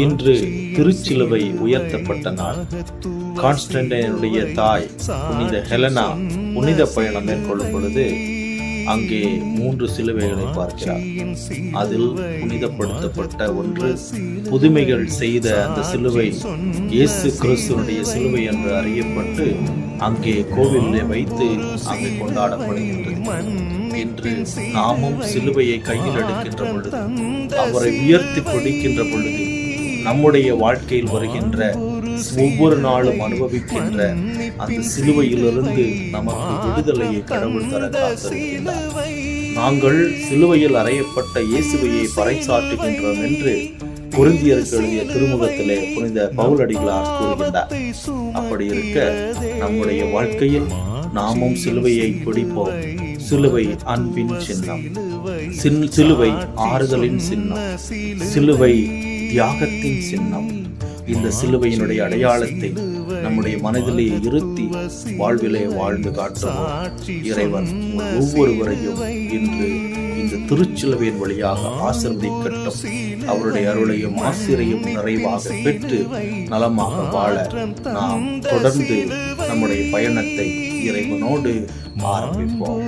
இன்று திருச்சிலுவை உயர்த்தப்பட்ட நாள். கான்ஸ்டன்டைனுடைய தாய் புனித ஹெலனா புனித பயணம் மேற்கொள்ளும் பொழுது அங்கே மூன்று சிலுவைகளை பார்க்கிறார். அதில் புனிதப்படுத்தப்பட்ட ஒன்று புதுமைகள் செய்த அந்த சிலுவை இயேசு கிறிஸ்துவனுடைய சிலுவை என்று அறியப்பட்டு அங்கே கோவிலை வைத்து அங்கு கொண்டாடப்படுகின்றது. என்று நாமும் சிலுவையை கையில் எடுக்கின்ற பொழுது அவரை உயர்த்தி பிடிக்கின்ற பொழுது நம்முடைய வாழ்க்கையில் வருகின்ற ஒவ்வொரு நாளும் அனுபவிக்கின்ற அந்த சிலுவையிலிருந்து நமக்கு விடுதலையை கடவுள் தர காத்திருக்கின்றார். நாங்கள் சிலுவையில் அறையப்பட்ட இயேசுவையை பறைசாற்றுகின்றோம் என்று குருந்தியருக்கு எழுதிய திருமுகத்திலே புனித பவுலடிகளார் கூறுகின்றார். அப்படி இருக்க நம்முடைய வாழ்க்கையில் நாமும் சிலுவையை பிடிப்போம். சிலுவை அன்பின் சின்னம். சின்- சிலுவை ஆறுதலின் சின்னம். சிலுவை தியாகத்தின் சின்னம். இந்த சிலுவையினுடைய அடையாளத்தை நம்முடைய மனதிலே இருத்தி வாழ்விலே வாழ்ந்து காட்டுவோம் இறைவன் ஒவ்வொருவரையும் இன்று இந்த திருச்சிலுவையின் வழியாக ஆசிர்வதிக்கட்டும். அவருடைய அருளையும் ஆசிரியையும் நிறைவாக பெற்று நலமாக வாழ நாம் தொடர்ந்து நம்முடைய பயணத்தை இறைவனோடு ஆரம்பிப்போம்.